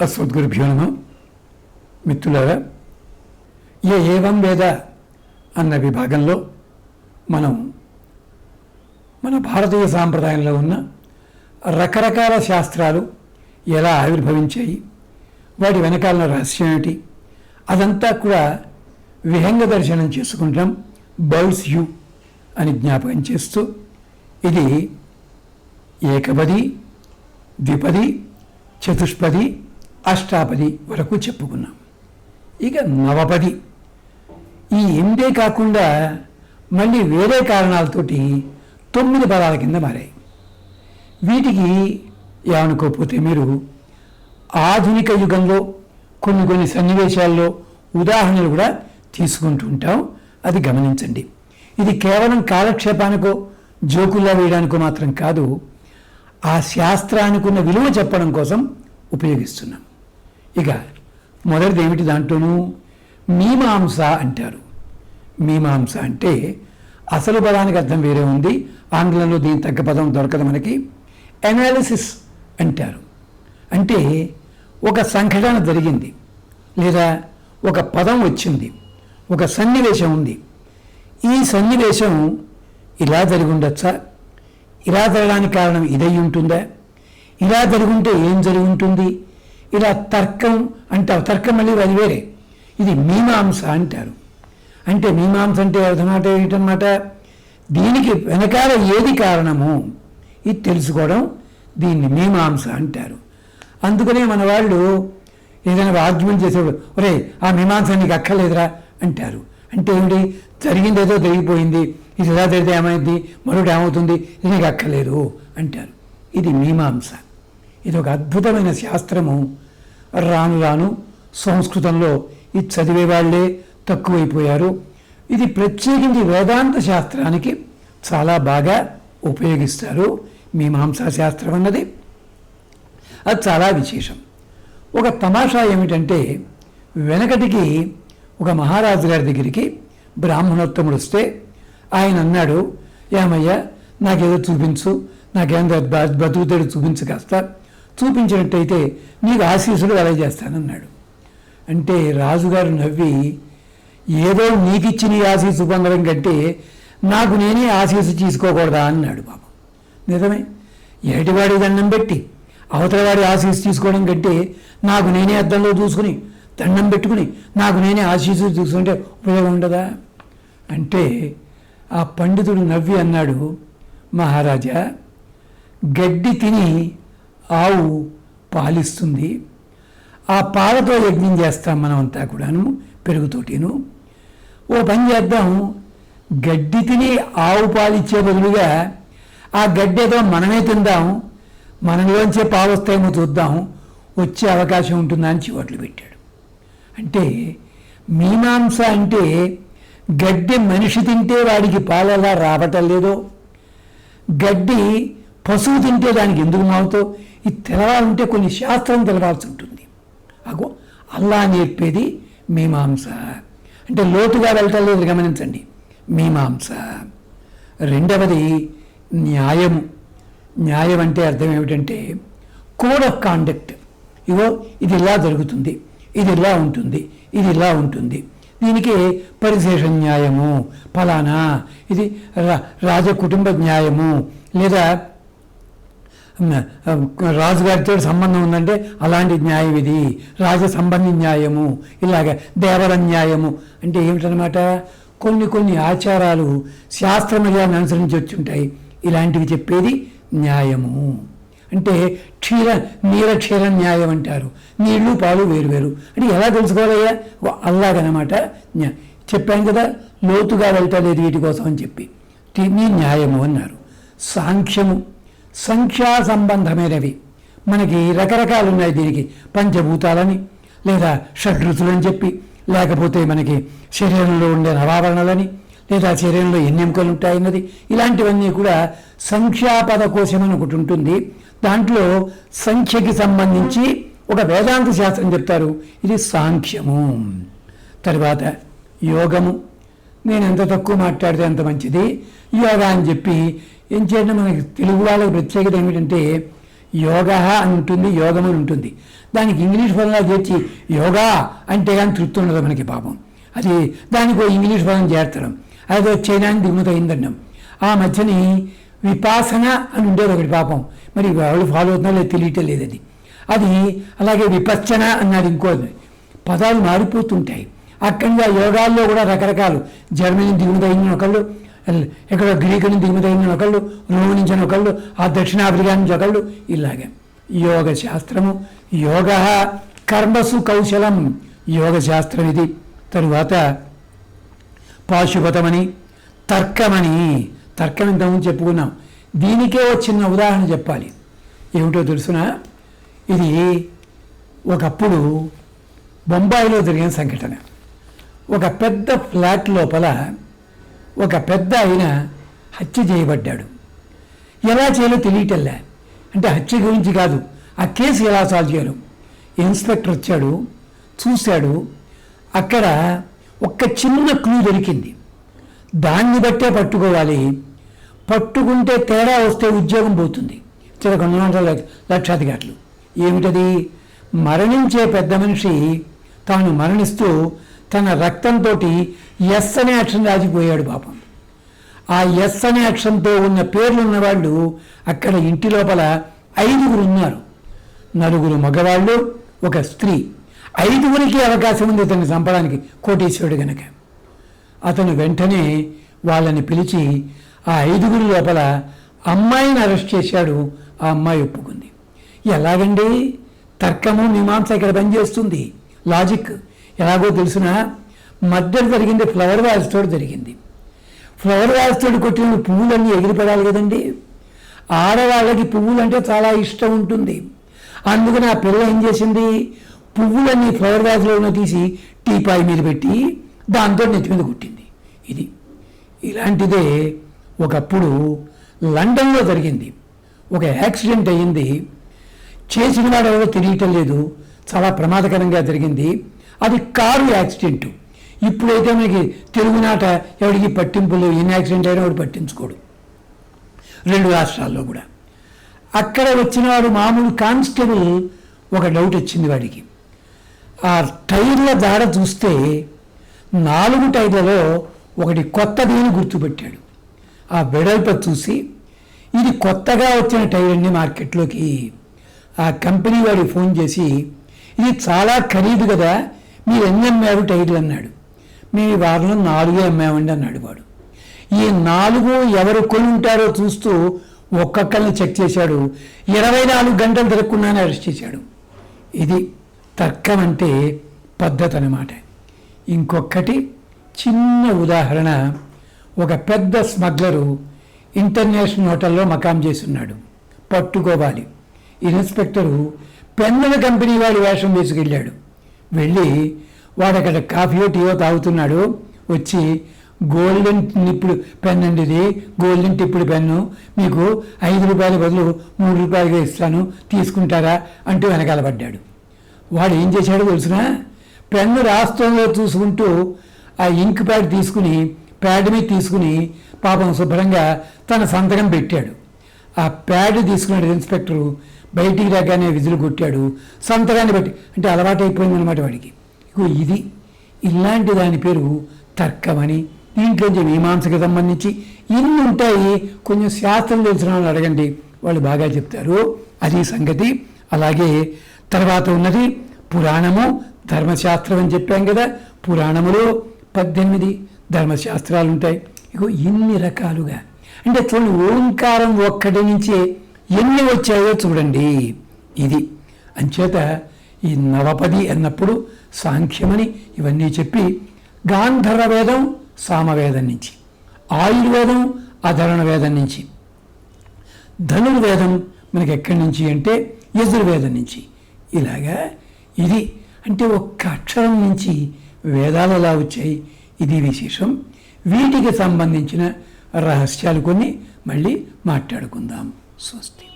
అస్మద్గురుభ్యో నమ మిత్రులారా ఏ ఏవం వేద అన్న విభాగంలో మనం మన భారతీయ సాంప్రదాయంలో ఉన్న రకరకాల శాస్త్రాలు ఎలా ఆవిర్భవించాయి వాటి వెనకాల రహస్యం ఏమిటి అదంతా కూడా విహంగ దర్శనం చేసుకుంటాం బౌల్స్ యు అని జ్ఞాపకం చేస్తూ ఇది ఏకపది ద్విపది చతుష్పది అష్టాపది వరకు చెప్పుకున్నాం. ఇక నవపది. ఈ ఎనిమిదే కాకుండా మళ్ళీ వేరే కారణాలతోటి తొమ్మిది పదాల కింద మారాయి. వీటికి ఏమనుకోకపోతే మీరు ఆధునిక యుగంలో కొన్ని కొన్ని సన్నివేశాల్లో ఉదాహరణలు కూడా తీసుకుంటూ ఉంటాం. అది గమనించండి. ఇది కేవలం కాలక్షేపానికో జోకుల్లా వేయడానికో మాత్రం కాదు ఆ శాస్త్రానికి ఉన్న విలువ చెప్పడం కోసం ఉపయోగిస్తున్నాం. ఇక మొదటిది ఏమిటి దాంట్లోనూ మీమాంస అంటారు. మీమాంస అంటే అసలు పదానికి అర్థం వేరే ఉంది. ఆంగ్లంలో దీని తగ్గ పదం దొరకదు మనకి. అనాలిసిస్ అంటారు. అంటే ఒక సంఘటన జరిగింది లేదా ఒక పదం వచ్చింది ఒక సన్నివేశం ఉంది. ఈ సన్నివేశం ఇలా జరిగి ఉండొచ్చా? ఇలా జరగడానికి కారణం ఇదై ఉంటుందా? ఇలా జరుగుంటే ఏం జరిగి ఉంటుంది ఇలా తర్కం అంటారు తర్కం మళ్ళీ అది వేరే. ఇది మీమాంస అంటారు. అంటే మీమాంస అంటే అర్థమాట ఏంటన్నమాట దీనికి వెనకాల ఏది కారణము? ఇది తెలుసుకోవడం దీన్ని మీమాంస అంటారు. అందుకనే మన వాళ్ళు ఏదైనా ఆర్గ్యుమెంట్ చేసేవాడు ఒరే ఆ మీమాంస నీకు అక్కర్లేదురా అంటారు. అంటే ఏమిటి? జరిగింది ఏదో జరిగిపోయింది. ఇది ఎలా జరిగితే ఏమైంది? మరొకటి ఏమవుతుంది? ఇది నీకు అక్కర్లేదు అంటారు. ఇది మీమాంస. ఇది ఒక అద్భుతమైన శాస్త్రము. రాను రాను సంస్కృతంలో ఇది చదివే వాళ్ళే తక్కువైపోయారు. ఇది ప్రత్యేకించి వేదాంత శాస్త్రానికి చాలా బాగా ఉపయోగిస్తారు. మీమాంసా శాస్త్రం అన్నది. అది చాలా విశేషం. ఒక తమాషా ఏమిటంటే వెనకటికి ఒక మహారాజు గారి దగ్గరికి బ్రాహ్మణోత్తముడు వస్తే ఆయన అన్నాడు ఏమయ్యా నాకేదో చూపించు నాకేం బతుకుతాడు చూపించు కాస్త. చూపించినట్టయితే నీకు ఆశీస్సులు కలగజేస్తానన్నాడు. అంటే రాజుగారు నవ్వి ఏదో నీకిచ్చి నీ ఆశీస్సు పొందడం కంటే నాకు నేనే ఆశీస్సు తీసుకోకూడదా? అన్నాడు బాబు నిజమే. ఏటివాడి దండం పెట్టి అవతలవాడి ఆశీస్సు తీసుకోవడం కంటే నాకు నేనే అద్దంలో చూసుకుని దండం పెట్టుకుని నాకు నేనే ఆశీస్సు తీసుకుంటే ఉపయోగం ఉండదా? అంటే ఆ పండితుడు నవ్వి అన్నాడు మహారాజా గడ్డి తిని ఆవు పాలిస్తుంది. ఆ పాలతో యజ్ఞం చేస్తాం మనం అంతా కూడాను పెరుగుతోటిను. ఓ పని చేద్దాం. గడ్డి తిని ఆవు పాలిచ్చే బదులుగా ఆ గడ్డి ఏదో మనమే తిందాం. మనలోంచే పాలు వస్తాయేమో చూద్దాం. వచ్చే అవకాశం ఉంటుందా అని చివట్లు పెట్టాడు. అంటే మీమాంస అంటే గడ్డి మనిషి తింటే వాడికి పాలలా రావటం లేదో. గడ్డి పశువు తింటే దానికి ఎందుకు మావుతావు ఇది తెలవాలంటే కొన్ని శాస్త్రం తెలవాల్సి ఉంటుంది. అగో అల్లా నేర్పేది మీమాంస. అంటే లోతుగా వెళ్ళటలేదు గమనించండి. మీమాంస. రెండవది న్యాయము. న్యాయం అంటే అర్థం ఏమిటంటే కోడ్ ఆఫ్ కాండక్ట్. ఇగో ఇది ఇలా జరుగుతుంది ఇది ఇలా ఉంటుంది ఇది ఇలా ఉంటుంది. దీనికి పరిశేష న్యాయము ఫలానా. ఇది రాజ కుటుంబ న్యాయము లేదా రాజుగారితో సంబంధం ఉందంటే అలాంటి న్యాయం ఇది రాజ సంబంధి న్యాయము ఇలాగ దేవర న్యాయము అంటే ఏమిటనమాట కొన్ని కొన్ని ఆచారాలు శాస్త్రమర్యాలను అనుసరించి వచ్చుంటాయి. ఇలాంటివి చెప్పేది న్యాయము. అంటే క్షీర నీర క్షీర న్యాయం అంటారు. నీళ్ళు పాలు వేరు వేరు. అంటే ఎలా తెలుసుకోవాలయ్యా? అల్లాగనమాట చెప్పాను కదా లోతుగా వెళ్తలేదు వీటి కోసం అని చెప్పి. నీ న్యాయము అన్నారు. సాంఖ్యము. సంఖ్యా సంబంధమైనవి మనకి రకరకాలు ఉన్నాయి దీనికి. పంచభూతాలని లేదా షడ్రుతులని చెప్పి లేకపోతే మనకి శరీరంలో ఉండే నవావరణలని లేదా శరీరంలో ఎన్ని ఎముకలు ఉంటాయన్నది. ఇలాంటివన్నీ కూడా సంఖ్యాపద కోశం అని ఒకటి ఉంటుంది. దాంట్లో సంఖ్యకి సంబంధించి ఒక వేదాంత శాస్త్రం చెప్తారు. ఇది సాంఖ్యము. తర్వాత యోగము. నేను ఎంత తక్కువ మాట్లాడితే అంత మంచిది. యోగా అని చెప్పి ఏం చేయడం మనకి తెలుగు వాళ్ళకి ప్రత్యేకత ఏమిటంటే యోగా అని ఉంటుంది యోగం అని ఉంటుంది. దానికి ఇంగ్లీష్ పదంగా చేర్చి యోగా అంటే కానీ తృప్తి ఉండదు మనకి పాపం. అది దానికి ఒక ఇంగ్లీష్ పదం చేర్చడం అదే చైనాని దిగుమతి అయిందన్నాం ఆ మధ్యని విపాసన అని ఉండేది ఒకటి పాపం. మరి వాళ్ళు ఫాలో అవుతున్నారో లేదు తెలియటం లేదు అది. అది అలాగే విపచ్చన అన్నాడు ఇంకోది పదాలు మారిపోతుంటాయి. అక్కడ యోగాల్లో కూడా రకరకాలు. జర్మనీ దిగుమతి అయిన ఒకళ్ళు ఇక్కడ గ్రీకు నుంచి దిగుమతి ఒకళ్ళు రోమ్ నుంచి ఒకళ్ళు ఆ దక్షిణాఫ్రికా నుంచి ఒకళ్ళు ఇలాగే. యోగ శాస్త్రము యోగ కర్మసు కౌశలం యోగ శాస్త్రం ఇది తరువాత పాశుపతమని తర్కమని. తర్కం ఇంతకుముందు చెప్పుకున్నాం. దీనికే ఒక చిన్న ఉదాహరణ చెప్పాలి. ఏమిటో తెలుసునా? ఇది ఒకప్పుడు బొంబాయిలో జరిగిన సంఘటన. ఒక పెద్ద ఫ్లాట్ లోపల ఒక పెద్ద ఆయన హత్య చేయబడ్డాడు. ఎలా చేయాలో తెలియటల్లా అంటే హత్య గురించి కాదు ఆ కేసు ఎలా సాల్వ్ చేయాలో. ఇన్స్పెక్టర్ వచ్చాడు చూశాడు. అక్కడ ఒక్క చిన్న క్లూ దొరికింది. దాన్ని బట్టే పట్టుకోవాలి. పట్టుకుంటే తేడా వస్తే ఉద్యోగం పోతుంది. చిన్న కొన్ని వందల లక్షాధికారులు. ఏమిటది? మరణించే పెద్ద మనిషి తాను మరణిస్తూ తన రక్తంతో ఎస్ అనే అక్షరం రాజిపోయాడు పాపం. ఆ ఎస్ అనే అక్షరంతో ఉన్న పేర్లు ఉన్నవాళ్ళు అక్కడ ఇంటి లోపల ఐదుగురు ఉన్నారు. నలుగురు మగవాళ్ళు ఒక స్త్రీ. ఐదుగురికి అవకాశం ఉంది అతన్ని చంపడానికి కోటీశ్వరుడు గనక. అతను వెంటనే వాళ్ళని పిలిచి ఆ ఐదుగురి లోపల అమ్మాయిని అరెస్ట్ చేశాడు ఆ అమ్మాయి ఒప్పుకుంది. ఎలాగండి? తర్కము మీమాంస ఇక్కడ పనిచేస్తుంది. లాజిక్. ఎలాగో తెలిసిన? మధ్యలో జరిగింది ఫ్లవర్ వాల్స్ తోడు జరిగింది. ఫ్లవర్ వాల్స్ తోడు కొట్టిన పువ్వులన్నీ ఎగిరిపడాలి కదండి. ఆడవాళ్ళకి పువ్వులు అంటే చాలా ఇష్టం ఉంటుంది. అందుకని ఆ పిల్ల ఏం చేసింది? పువ్వులన్నీ ఫ్లవర్ వాజ్లో తీసి టీపాయి మీద పెట్టి దాంతో నెత్తి మీద కొట్టింది. ఇది. ఇలాంటిదే ఒకప్పుడు లండన్లో జరిగింది. ఒక యాక్సిడెంట్ అయ్యింది. చేసిన వాడు ఎవరో తెలియటం లేదు. చాలా ప్రమాదకరంగా జరిగింది. అది కారు యాక్సిడెంట్. ఇప్పుడైతే మనకి తెలుగునాట ఎవరికి పట్టింపులు ఎన్ని యాక్సిడెంట్ అయినా వాడు పట్టించుకోడు. రెండు రాష్ట్రాల్లో కూడా. అక్కడ వచ్చిన వాడు మామూలు కానిస్టేబుల్ ఒక డౌట్ వచ్చింది వాడికి. ఆ టైర్ల దాడ చూస్తే నాలుగు టైర్లలో ఒకటి కొత్తది అని గుర్తుపెట్టాడు. ఆ వెడల్ప చూసి ఇది కొత్తగా వచ్చిన టైర్ అండి మార్కెట్లోకి. ఆ కంపెనీ వాడికి ఫోన్ చేసి ఇది చాలా ఖరీదు కదా మీరు ఎన్ని అమ్మారు టైటిల్ అన్నాడు. మేము ఈ వారంలో నాలుగే అమ్మామండి అన్నాడు వాడు. ఈ నాలుగు ఎవరు కొని ఉంటారో చూస్తూ ఒక్కొక్కరిని చెక్ చేశాడు. ఇరవై నాలుగు గంటలు తిరగకుండానే అరెస్ట్ చేశాడు. ఇది తర్కం అంటే పద్ధతి అనమాట ఇంకొకటి చిన్న ఉదాహరణ. ఒక పెద్ద స్మగ్లరు ఇంటర్నేషనల్ హోటల్లో మకాం చేస్తున్నాడు. పట్టుకోవాలి. ఇన్స్పెక్టరు పెన్నుల కంపెనీ వాడి వేషం వేసుకెళ్ళాడు. వెళ్ళి వాడు అక్కడ కాఫీయో టీయో తాగుతున్నాడు. వచ్చి గోల్డెన్ నిప్పుడు పెన్ అండి ఇది. గోల్డెన్ టిప్పుడు పెన్ను. మీకు ఐదు రూపాయల బదులు మూడు రూపాయలుగా ఇస్తాను. తీసుకుంటారా అంటూ వెనకాల పడ్డాడు. వాడు ఏం చేశాడో తెలుసునా? పెన్ను రాస్తుందో చూసుకుంటూ ఆ ఇంక్ ప్యాడ్ తీసుకుని ప్యాడ్ మీద తీసుకుని పాపం శుభ్రంగా తన సంతకం పెట్టాడు. ఆ ప్యాడ్ తీసుకున్నాడు ఇన్స్పెక్టరు. బయటికి రాగానే విధులు కొట్టాడు. సంతకాన్ని బట్టి అంటే అలవాటైపోయింది అనమాట వాడికి. ఇగో ఇది ఇలాంటి దాని పేరు తర్కమని. దీంట్లోంచి మీమాంసకి సంబంధించి ఇన్ని ఉంటాయి? కొంచెం శాస్త్రం తెలిసిన వాళ్ళు అడగండి. వాళ్ళు బాగా చెప్తారు. అది సంగతి. అలాగే తర్వాత ఉన్నది పురాణము ధర్మశాస్త్రం అని చెప్పాం కదా. పురాణములో పద్దెనిమిది ధర్మశాస్త్రాలు ఉంటాయి. ఇగో ఇన్ని రకాలుగా. అంటే చూడండి ఓంకారం ఒక్కటి నుంచే ఎన్ని వచ్చాయో చూడండి. ఇది. అంచేత ఈ నవపది అన్నప్పుడు సాంఖ్యమని ఇవన్నీ చెప్పి గాంధర్వ వేదం సామవేదం నుంచి ఆయుర్వేదం అధరణ వేదం నుంచి ధనుర్వేదం మనకి ఎక్కడి నుంచి అంటే యజుర్వేదం నుంచి. ఇలాగా ఇది అంటే ఒక్క అక్షరం నుంచి వేదాలు ఎలా వచ్చాయి. ఇది విశేషం. వీటికి సంబంధించిన రహస్యాలు కొన్ని మళ్ళీ మాట్లాడుకుందాం. sostén.